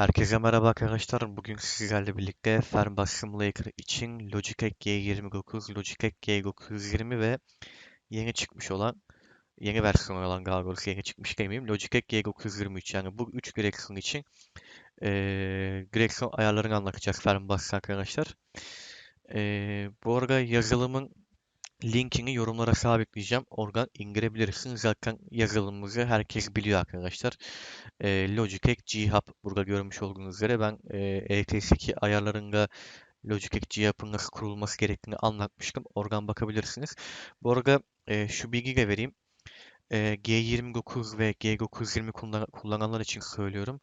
Herkese merhaba arkadaşlar. Bugün sizlerle birlikte Fernbus Simulator için Logitech G29, Logitech G920 ve yeni çıkmış olan, yeni versiyon olan doğrusu yeni çıkmış demeyeyim, Logitech G923 yani bu 3 direksiyon için eee direksiyon ayarlarını anlatacağız Fernbus arkadaşlar. Eee, bu arada yazılımın linkini yorumlara sabitleyeceğim. Oradan indirebilirsiniz. Zaten yazılımımızı herkes biliyor arkadaşlar. E, Logitech G-Hub burada görmüş olduğunuz üzere ben e, ETS2 ayarlarında Logitech G-Hub'ın nasıl kurulması gerektiğini anlatmıştım. Oradan bakabilirsiniz. Bu arada e, şu bilgiyi de vereyim. E, G29 ve G920 kullan kullananlar için söylüyorum.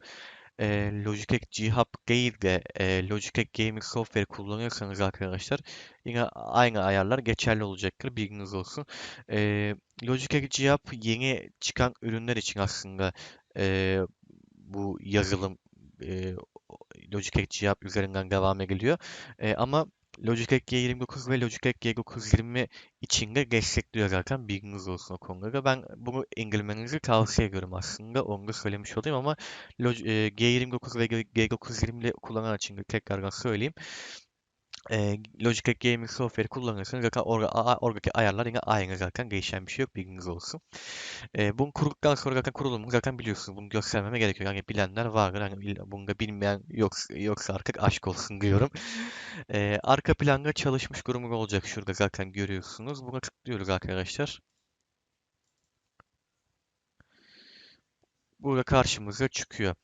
E, Logitech G-Hub değil de e, Logitech Gaming Software kullanıyorsanız arkadaşlar yine aynı ayarlar geçerli olacaktır. Bilginiz olsun. E, Logitech G-Hub yeni çıkan ürünler için aslında e, bu yazılım e, Logitech G-Hub üzerinden devam ediliyor. E, ama Logitech G29 ve Logitech G920 için de destekliyor zaten bilginiz olsun o konuda. Ben bunu indirmenizi tavsiye ediyorum aslında. Onu da söylemiş olayım ama Log e, G29 ve G920 ile kullanan için tekrardan söyleyeyim. E, Logitech Gaming Software kullanırsanız zaten orada, oradaki ayarlar yine aynı zaten değişen bir şey yok bilginiz olsun. E, bunu kurduktan sonra zaten kurulumunu zaten biliyorsunuz. Bunu göstermeme gerekiyor. Yani bilenler vardır. Yani bunu da bilmeyen yok, yoksa artık aşk olsun diyorum. E, arka planda çalışmış durumu olacak. Şurada zaten görüyorsunuz. Buna tıklıyoruz arkadaşlar. Burada karşımıza çıkıyor.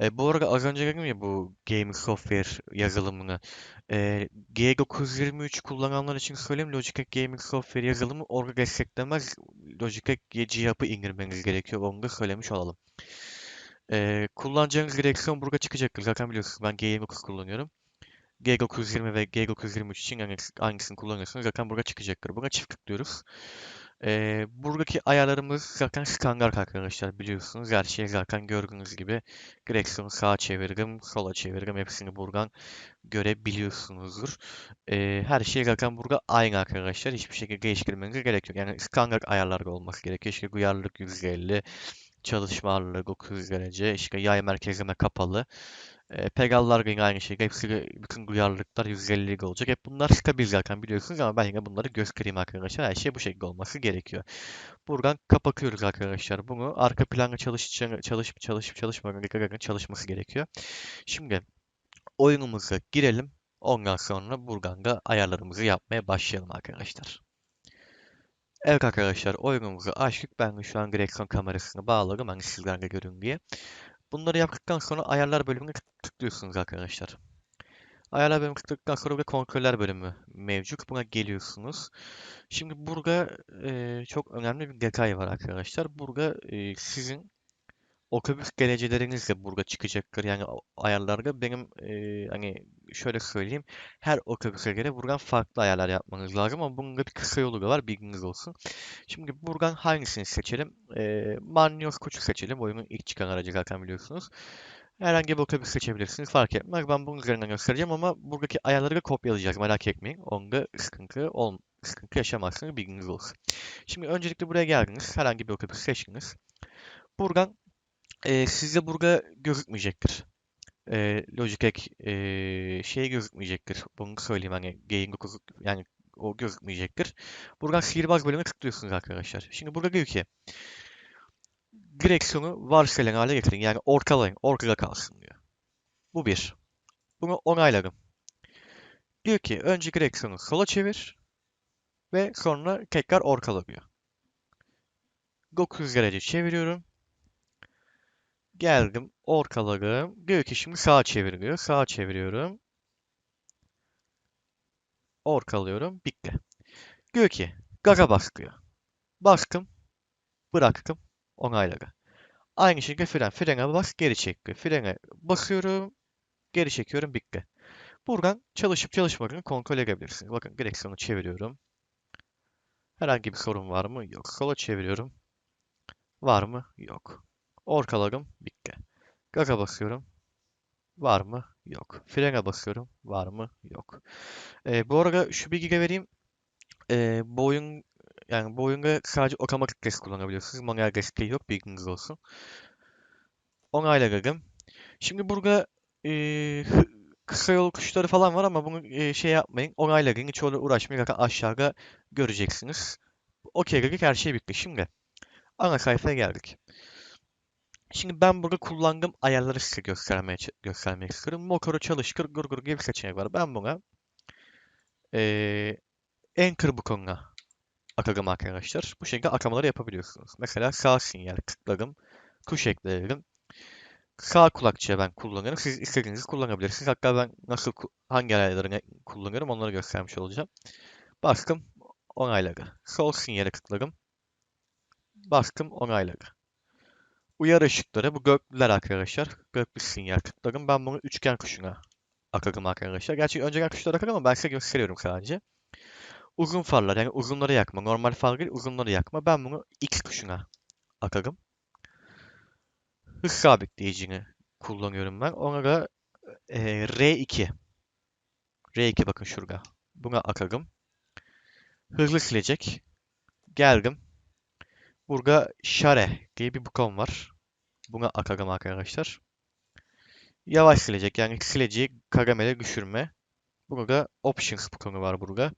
E, bu arada az önce dedim ya bu Gaming Software yazılımını. E, G923 kullananlar için söyleyeyim Logitech Gaming Software yazılımı orada desteklemez. Logitech G-Hub'ı indirmeniz gerekiyor. Onu da söylemiş olalım. E, kullanacağınız direksiyon burada çıkacaktır. Zaten biliyorsunuz ben G29 kullanıyorum. G920 ve G923 için hangisini kullanıyorsanız zaten burada çıkacaktır. Buna çift tıklıyoruz. Ee, buradaki ayarlarımız zaten standart arkadaşlar biliyorsunuz. Her şey zaten gördüğünüz gibi direksiyonu sağa çeviririm, sola çeviririm. Hepsini buradan görebiliyorsunuzdur. Ee, her şey zaten burada aynı arkadaşlar. Hiçbir şekilde değiştirmenize gerek yok. Yani standart ayarlarda olması gerekiyor. İşte duyarlılık %50, çalışma ağırlığı 900 derece, işte yay merkezleme kapalı. E, Pegal'lar yine aynı şey. Hepsi bütün duyarlılıklar 150 olacak. Hep bunlar stabil zaten biliyorsunuz ama ben yine bunları göstereyim arkadaşlar. Her şey bu şekilde olması gerekiyor. Buradan kapatıyoruz arkadaşlar. Bunu arka planda çalışıp çalışıp çalışıp çalışmadan çalışması gerekiyor. Şimdi oyunumuza girelim. Ondan sonra buradan da ayarlarımızı yapmaya başlayalım arkadaşlar. Evet arkadaşlar oyunumuzu açtık. Ben şu an direksiyon kamerasını bağladım. Hani sizler de görün diye. Bunları yaptıktan sonra ayarlar bölümüne tıklıyorsunuz arkadaşlar. Ayarlar bölümüne tıkladıktan sonra bir kontroller bölümü mevcut. Buna geliyorsunuz. Şimdi burada e, çok önemli bir detay var arkadaşlar. Burada e, sizin otobüs geleceleriniz de burada çıkacaktır. Yani ayarlarda benim e, hani şöyle söyleyeyim. Her otobüse göre buradan farklı ayarlar yapmanız lazım ama bunun da bir kısa yolu da var. Bilginiz olsun. Şimdi buradan hangisini seçelim? E, Mannios Koç'u seçelim. Oyunun ilk çıkan aracı zaten biliyorsunuz. Herhangi bir otobüs seçebilirsiniz. Fark etmez. Ben bunun üzerinden göstereceğim ama buradaki ayarları da kopyalayacağız. Merak etmeyin. Onda sıkıntı, ol sıkıntı yaşamazsınız. Bilginiz olsun. Şimdi öncelikle buraya geldiniz. Herhangi bir otobüs seçtiniz. Buradan e, sizde burada gözükmeyecektir. E, Logitech e, şey gözükmeyecektir. Bunu söyleyeyim hani Gain 9 yani o gözükmeyecektir. Buradan sihirbaz bölümüne tıklıyorsunuz arkadaşlar. Şimdi burada diyor ki direksiyonu varsayılan hale getirin. Yani ortalayın. Ortada kalsın diyor. Bu bir. Bunu onayladım. Diyor ki önce direksiyonu sola çevir ve sonra tekrar ortala diyor. 900 derece çeviriyorum. Geldim. Orkaladım. Diyor şimdi sağa çevir diyor. Sağa çeviriyorum. Orkalıyorum. Bitti. Diyor ki gaza bas diyor. Bastım. Bıraktım. Onayladı. Aynı şekilde fren. Frene bas geri çek diyor. Frene basıyorum. Geri çekiyorum. Bitti. Buradan çalışıp çalışmadığını kontrol edebilirsiniz. Bakın direksiyonu çeviriyorum. Herhangi bir sorun var mı? Yok. Sola çeviriyorum. Var mı? Yok. Orkaladım. Bitti. Gaza basıyorum. Var mı? Yok. Frene basıyorum. Var mı? Yok. Ee, bu arada şu bilgi vereyim. Ee, bu oyun yani bu oyunda sadece otomatik gas kullanabiliyorsunuz. Manuel desteği yok. Bilginiz olsun. Onayladım. Şimdi burada hı- kısa yol kuşları falan var ama bunu eee, şey yapmayın. Onaylayın. Hiç orada uğraşmayın. Zaten aşağıda göreceksiniz. Okey dedik her şey bitti. Şimdi ana sayfaya geldik. Şimdi ben burada kullandığım ayarları size göstermeye göstermek istiyorum. Motoru çalıştır, gurgur gibi bir seçenek var. Ben buna eee Anchor butonuna atarım arkadaşlar. Bu şekilde atamaları yapabiliyorsunuz. Mesela sağ sinyal tıklarım, tuş eklerim. Sağ kulakçıya ben kullanıyorum. Siz istediğinizi kullanabilirsiniz. Hatta ben nasıl hangi ayarlarını kullanıyorum onları göstermiş olacağım. Bastım onayları. Sol sinyale tıklarım. Bastım onayları. Uyarı ışıkları bu göklüler arkadaşlar. Göklü sinyal tıklarım. Ben bunu üçgen kuşuna atarım arkadaşlar. Gerçi önceden kuşlara atarım ama ben size gösteriyorum sadece. Uzun farlar yani uzunları yakma. Normal far değil uzunları yakma. Ben bunu X tuşuna atarım. Hız sabitleyicini kullanıyorum ben. Ona da e, R2. R2 bakın şurada. Buna atarım. Hızlı silecek. Geldim. Burada Share diye bir buton var. Buna atarım arkadaşlar. Yavaş silecek yani sileceği karamele düşürme. Burada Options butonu var burada.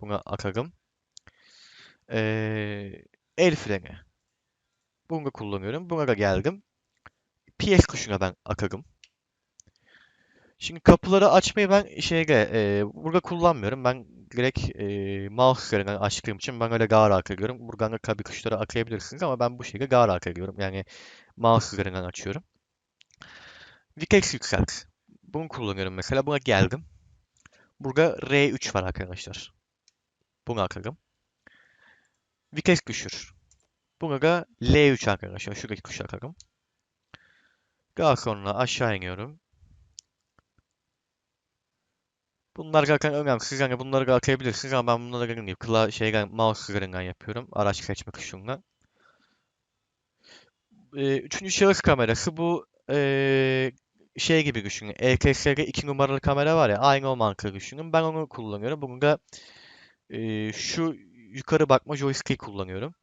Buna atarım. Ee, el freni. Bunu kullanıyorum. Buna da geldim. PS tuşuna ben atarım. Şimdi kapıları açmayı ben şeyde e, burada kullanmıyorum. Ben direkt e, mouse üzerinden açtığım için ben öyle daha rahat ediyorum. Buradan da tabii tuşlara akayabilirsiniz ama ben bu şekilde daha rahat ediyorum. Yani mouse üzerinden açıyorum. Vites yükselt. Bunu kullanıyorum mesela. Buna geldim. Burada R3 var arkadaşlar. Bunu atarım. Vites düşür. Buna da L3 arkadaşlar. Şuradaki tuşa atarım. Daha sonra aşağı iniyorum. Bunlar zaten önemsiz. Yani bunları da atayabilirsiniz ama ben bunları dediğim gibi kla şeyden mouse üzerinden yapıyorum. Araç seçme kısmından. Ee, üçüncü şahıs kamerası bu ee, şey gibi düşünün. ETS'de 2 numaralı kamera var ya aynı o mantığı düşünün. Ben onu kullanıyorum. Bunu da ee, şu yukarı bakma joystick'i kullanıyorum.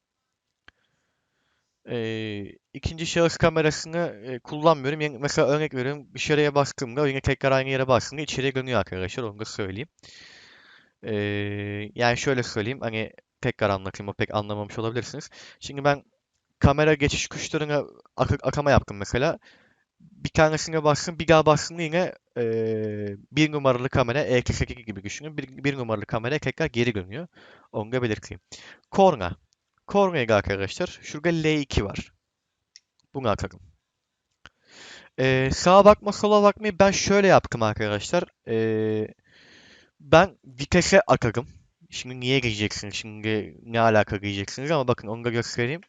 Ee, ikinci şahıs kamerasını e, kullanmıyorum. Yani mesela örnek veriyorum dışarıya bastığımda yine tekrar aynı yere bastığımda içeriye dönüyor arkadaşlar. Onu da söyleyeyim. Ee, yani şöyle söyleyeyim hani tekrar anlatayım o pek anlamamış olabilirsiniz. Şimdi ben kamera geçiş tuşlarına ak akama yaptım mesela. Bir tanesine bastım bir daha bastığımda yine ee, bir numaralı kamera EK8 gibi düşünün. Bir, bir numaralı kamera tekrar geri dönüyor. Onu da belirteyim. Korna. Korna'ya arkadaşlar. Şurada L2 var. Bunu atalım. Ee, sağa bakma sola bakmayı ben şöyle yaptım arkadaşlar. Ee, ben vitese atarım. Şimdi niye gireceksiniz? Şimdi ne alaka diyeceksiniz ama bakın onu da göstereyim.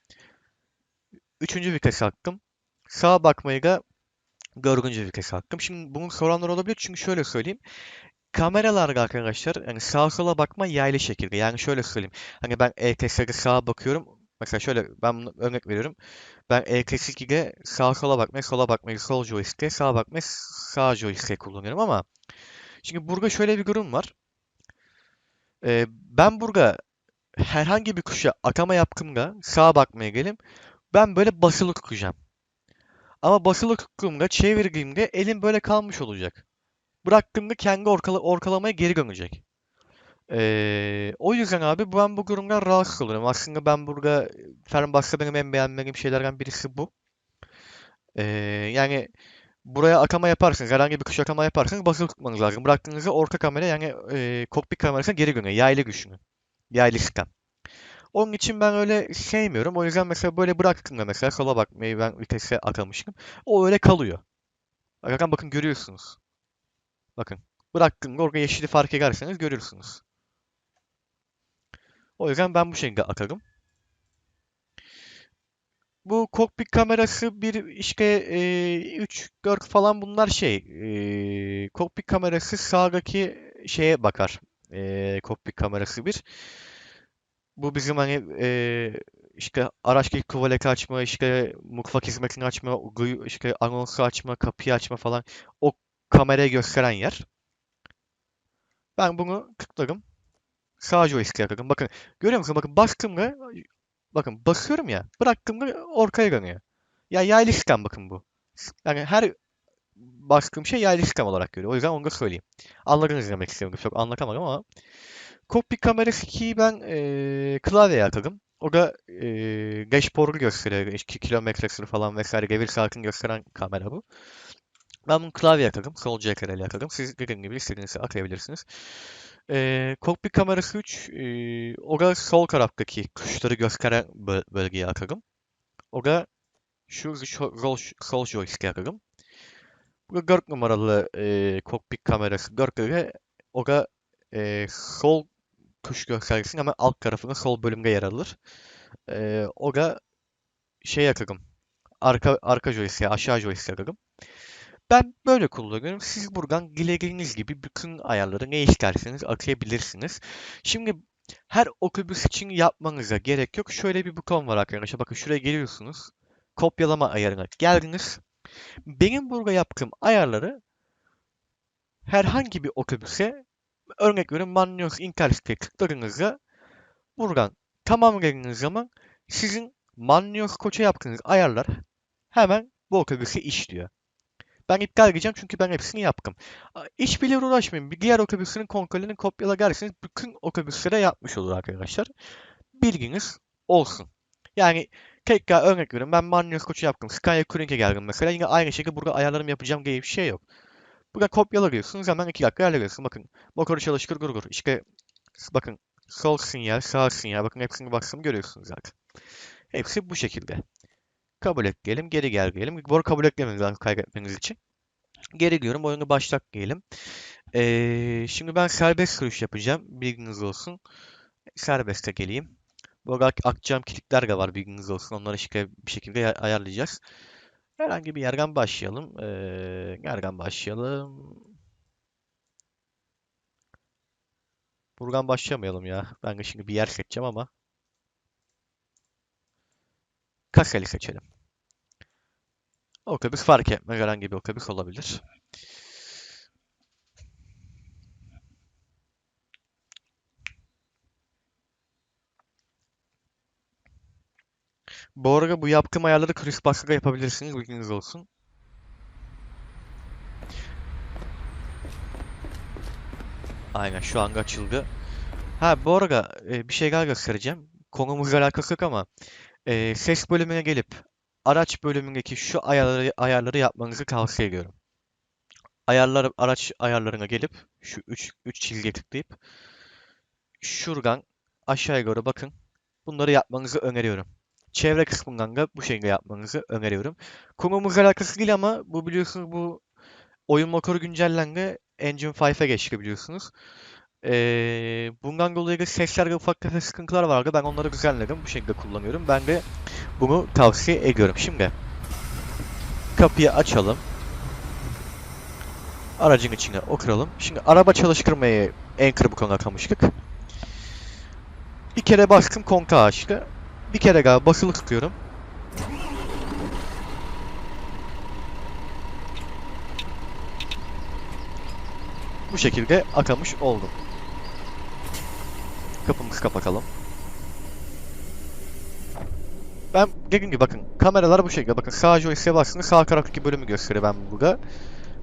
Üçüncü vites attım. Sağa bakmayı da dördüncü vites attım. Şimdi bunu soranlar olabilir çünkü şöyle söyleyeyim. Kameralarda arkadaşlar yani sağa sola bakma yaylı şekilde. Yani şöyle söyleyeyim. Hani ben ETS'de sağa bakıyorum. Mesela şöyle ben bunu örnek veriyorum. Ben ETS2'de sağa sola bakmayı, sola bakmayı sol joystick'e, sağa bakmayı sağ joystick'e kullanıyorum ama şimdi burada şöyle bir durum var. Ee, ben burada herhangi bir kuşa atama yaptığımda sağa bakmaya gelim. Ben böyle basılı tutacağım. Ama basılı tuttuğumda çevirdiğimde elim böyle kalmış olacak. Bıraktığımda kendi orkala orkalamaya geri dönecek. Ee, o yüzden abi ben bu durumdan rahatsız oluyorum. Aslında ben burada Fernbach'ta benim en beğenmediğim şeylerden birisi bu. Ee, yani buraya akama yaparsınız, herhangi bir kuş akama yaparsanız basılı tutmanız lazım. Bıraktığınızda orta kamera yani e, kokpit kamerasına geri dönüyor. Yaylı düşünün. Yaylı sistem. Onun için ben öyle sevmiyorum. O yüzden mesela böyle bıraktığımda mesela sola bakmayı ben vitese atamıştım. O öyle kalıyor. Bakın bakın görüyorsunuz. Bakın. Bıraktığımda orada yeşili fark ederseniz görürsünüz. O yüzden ben bu şekilde atarım. Bu kokpit kamerası bir işte e, 3 4 falan bunlar şey e, kokpit kamerası sağdaki şeye bakar. E, kokpit kamerası bir. Bu bizim hani e, işte araç gelip tuvaleti açma, işte mutfak hizmetini açma, işte anonsu açma, kapıyı açma falan o kamerayı gösteren yer. Ben bunu tıklarım. Sağ joystick yaparım. Bakın görüyor musun? Bakın bastığımda bakın basıyorum ya bıraktığımda orkaya dönüyor. Ya yaylı sistem bakın bu. Yani her bastığım şey yaylı sistem olarak görüyor. O yüzden onu da söyleyeyim. Anladınız demek istiyorum. Çok anlatamadım ama. Cockpit kamerası 2'yi ben e, klavyeye atadım. O da e, dashboard'u gösteriyor. İşte kilometresini falan vesaire devir saatini gösteren kamera bu. Ben bunu klavyeye atadım. Sol CTRL'ye atadım. Siz dediğim gibi istediğinizi atayabilirsiniz. E, cockpit kamerası 3 e, o da sol taraftaki tuşları gösteren böl bölgeye atadım. O da şu sol, sol joystick'e atadım. Bu da 4 numaralı e, cockpit kamerası 4 ve o da e, sol tuş göstergesinin hemen alt tarafının sol bölümde yer alır. E, o da şey atadım. Arka, arka joystick'e, aşağı joystick'e atadım. Ben böyle kullanıyorum. Siz buradan dilediğiniz gibi bütün ayarları ne isterseniz atayabilirsiniz. Şimdi her otobüs için yapmanıza gerek yok. Şöyle bir buton var arkadaşlar. Bakın şuraya geliyorsunuz. Kopyalama ayarına geldiniz. Benim burada yaptığım ayarları herhangi bir otobüse örnek veriyorum Mannios Intercity'ye tıkladığınızda buradan tamamladığınız zaman sizin Mannios Koç'a yaptığınız ayarlar hemen bu otobüse işliyor. Ben iptal edeceğim çünkü ben hepsini yaptım. A- Hiçbiriyle uğraşmayın. Diğer otobüsün kontrolünü kopyalarsanız bütün otobüslere yapmış olur arkadaşlar. Bilginiz olsun. Yani tekrar örnek veriyorum. Ben Manlius Koç'u yaptım. Scania Cruise'e geldim mesela. Yine aynı şekilde burada ayarlarımı yapacağım diye bir şey yok. Burada kopyalarıyorsunuz. Hemen 2 dakika hallediyorsunuz. Bakın motoru çalıştır gur. İşte bakın sol sinyal, sağ sinyal. Bakın hepsini bastım görüyorsunuz zaten. Hepsi bu şekilde. Kabul et diyelim. Geri gel diyelim. Bu kabul etmemiz lazım kaydetmeniz için. Geri diyorum. Oyunu başlat diyelim. Ee, şimdi ben serbest sürüş yapacağım. Bilginiz olsun. Serbeste geleyim. Bu arada ak- akacağım kilitler de var bilginiz olsun. Onları bir şekilde ya- ayarlayacağız. Herhangi bir yerden başlayalım. Ee, nereden başlayalım? Buradan başlamayalım ya. Ben şimdi bir yer seçeceğim ama. Kaseli seçelim. Otobüs fark etmez. Herhangi bir otobüs olabilir. Bu arada bu yaptığım ayarları CruiseBugs'da yapabilirsiniz. Bilginiz olsun. Aynen şu anda açıldı. Ha bu arada e, bir şey daha göstereceğim. Konumuzla alakası yok ama e, ses bölümüne gelip araç bölümündeki şu ayarları ayarları yapmanızı tavsiye ediyorum. Ayarlar araç ayarlarına gelip şu 3 3 çizgiye tıklayıp şuradan aşağıya doğru bakın. Bunları yapmanızı öneriyorum. Çevre kısmından da bu şekilde yapmanızı öneriyorum. Konumuzla alakası değil ama bu biliyorsunuz bu oyun motoru güncellendi. Engine 5'e geçti biliyorsunuz. Ee, bundan dolayı da seslerde ufak tefek sıkıntılar vardı. Ben onları düzenledim. Bu şekilde kullanıyorum. Ben de bunu tavsiye ediyorum. Şimdi kapıyı açalım. Aracın içine oturalım. Şimdi araba çalıştırmayı Anchor butonuna atamıştık. Bir kere bastım konka açtı. Bir kere daha basılı tutuyorum. Bu şekilde atamış oldum. Kapımızı kapatalım. Ben dediğim gibi bakın kameralar bu şekilde. Bakın sağ joystick'e bastığında sağ taraftaki bölümü gösteriyor ben burada.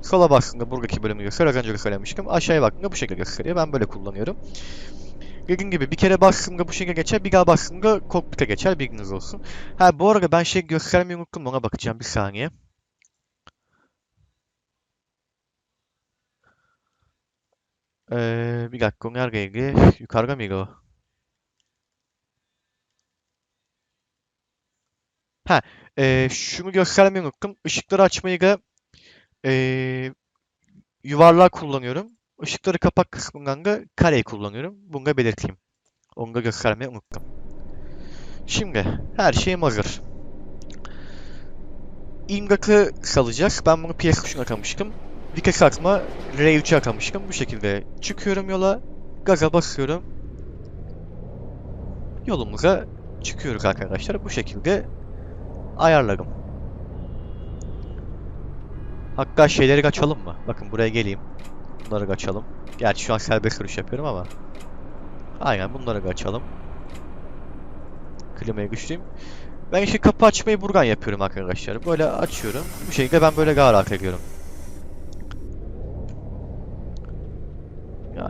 Sola bastığında buradaki bölümü gösteriyor. Az önce de söylemiştim. Aşağıya baktığında bu şekilde gösteriyor. Ben böyle kullanıyorum. Dediğim gibi bir kere bastığımda bu şekilde geçer. Bir daha bastığımda kokpite geçer. Bilginiz olsun. Ha bu arada ben şey göstermeyi unuttum. Ona bakacağım bir saniye. Ee, bir dakika. o Neredeydi? Yukarıda mıydı o? Ha, e, şunu göstermeyi unuttum. Işıkları açmayı e, yuvarlağı kullanıyorum. Işıkları kapak kısmından da kareyi kullanıyorum. Bunu da belirteyim. Onu da göstermeyi unuttum. Şimdi her şeyim hazır. İmdatı salacağız. Ben bunu PS tuşuna atamıştım. Vites atma R3'e atamıştım. Bu şekilde çıkıyorum yola. Gaza basıyorum. Yolumuza çıkıyoruz arkadaşlar. Bu şekilde ayarladım. Hatta şeyleri açalım mı? Bakın buraya geleyim. Bunları açalım. Gerçi şu an serbest sürüş yapıyorum ama. Aynen bunları açalım. Klimayı güçlüyüm. Ben işte kapı açmayı buradan yapıyorum arkadaşlar. Böyle açıyorum. Bu şekilde ben böyle rahat ediyorum.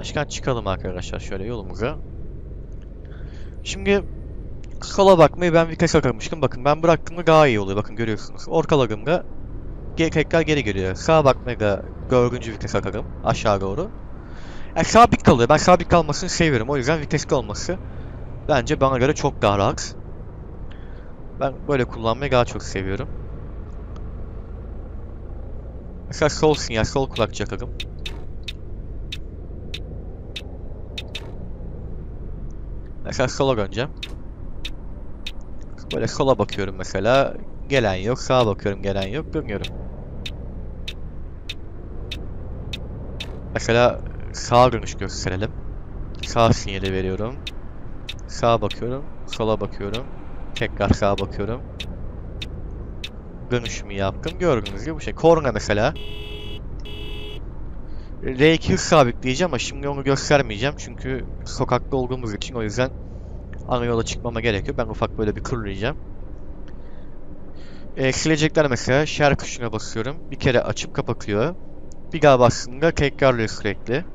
Yavaştan çıkalım arkadaşlar şöyle yolumuza. Şimdi sola bakmayı ben vitese takmıştım. Bakın ben bıraktığımda daha iyi oluyor. Bakın görüyorsunuz. Orkaladığımda geri, tekrar geri geliyor. Sağa bakmayı da dördüncü vites takarım. Aşağı doğru. Yani sabit kalıyor. Ben sabit kalmasını seviyorum. O yüzden vitesli olması bence bana göre çok daha rahat. Ben böyle kullanmayı daha çok seviyorum. Mesela sol sinyal, sol kulak takarım. Mesela sola döneceğim. Böyle sola bakıyorum mesela. Gelen yok. Sağa bakıyorum gelen yok. Dönüyorum. Mesela sağa dönüş gösterelim. Sağ sinyali veriyorum. Sağa bakıyorum. Sola bakıyorum. Tekrar sağa bakıyorum. Dönüşümü yaptım. Gördüğünüz gibi bu şey. Korna mesela. R2 hız sabitleyeceğim ama şimdi onu göstermeyeceğim çünkü sokakta olduğumuz için o yüzden ana yola çıkmama gerek yok. Ben ufak böyle bir kurlayacağım. E, silecekler mesela share tuşuna basıyorum. Bir kere açıp kapatıyor. Bir daha bastığımda tekrarlıyor sürekli.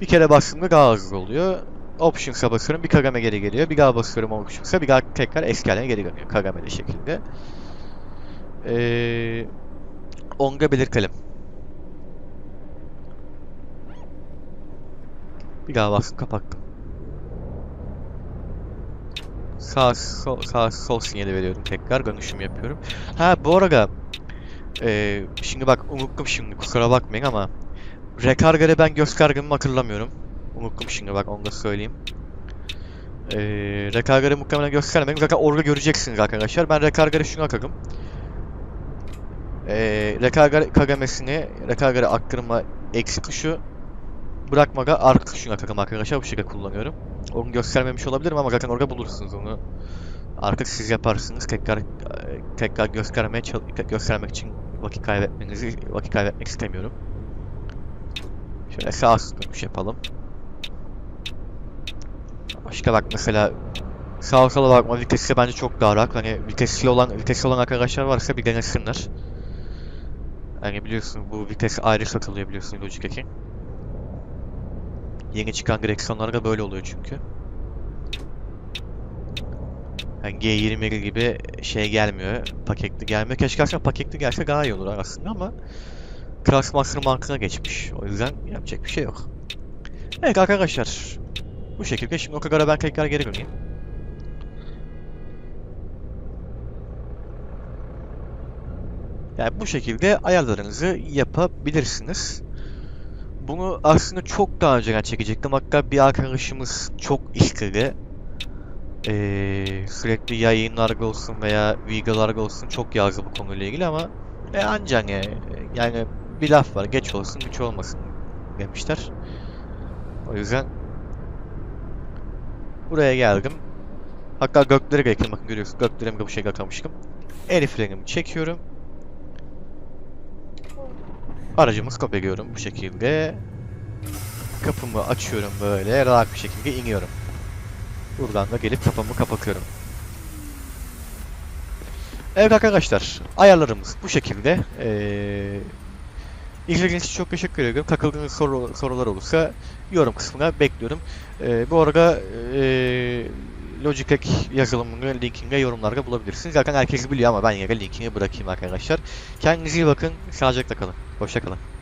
Bir kere bastığımda daha hızlı oluyor. Options'a basıyorum bir kagame geri geliyor. Bir daha basıyorum Options'a bir daha tekrar eski haline geri dönüyor. Kagameli şekilde. Ee, onga belirtelim. Bir daha bastım kapattım. Sağ sol, sağ sol sinyali veriyorum tekrar dönüşüm yapıyorum. Ha bu arada ee, şimdi bak unuttum şimdi kusura bakmayın ama Rekarga'da ben göstergemi hatırlamıyorum. Unuttum şimdi bak onu da söyleyeyim. Ee, Rekarga'da muhtemelen göstermedim. Zaten orada göreceksiniz arkadaşlar. Ben Rekarga'da şunu atarım. Ee, Rekarga kagamesini Rekarga'da aktarma eksi bırakmaga arka tuşuna atarım arkadaşlar. Bu şekilde kullanıyorum. Onu göstermemiş olabilirim ama zaten orada bulursunuz onu. Artık siz yaparsınız. Tekrar tekrar göstermeye göstermek için vakit kaybetmenizi vakit kaybetmek istemiyorum. Şöyle sağ dönüş yapalım. Başka bak mesela sağ sola bakma vitesi bence çok daha rahat. Hani vitesli olan vitesli olan arkadaşlar varsa bir denesinler. Hani biliyorsun bu vites ayrı satılıyor biliyorsun Logitech'in. Yeni çıkan direksiyonlarda böyle oluyor çünkü. Yani G20 gibi şey gelmiyor, paketli gelmiyor. Keşke aslında paketli gelse daha iyi olur aslında ama Craftsmaster mantığına geçmiş. O yüzden yapacak bir şey yok. Evet arkadaşlar. Bu şekilde şimdi o kadar ben tekrar geri döneyim. Yani bu şekilde ayarlarınızı yapabilirsiniz. Bunu aslında çok daha önceden çekecektim. Hatta bir arkadaşımız çok istedi. Ee, sürekli yayınlar olsun veya videolar olsun çok yazdı bu konuyla ilgili ama e, ancak yani, yani bir laf var geç olsun güç olmasın demişler. O yüzden buraya geldim. Hatta gökleri gerekiyor bakın görüyorsunuz göklerimi de bu şekilde atamıştım. El frenimi çekiyorum. Aracımı stop ediyorum bu şekilde. Kapımı açıyorum böyle rahat bir şekilde iniyorum. Buradan da gelip kapımı kapatıyorum. Evet arkadaşlar ayarlarımız bu şekilde. Ee, İzlediğiniz için çok teşekkür ediyorum. Takıldığınız soru, sorular olursa yorum kısmına bekliyorum. Ee, bu arada e, Logitech yazılımını linkini yorumlarda bulabilirsiniz. Zaten herkes biliyor ama ben yine linkini bırakayım arkadaşlar. Kendinize iyi bakın. Sağlıcakla kalın. Hoşça kalın.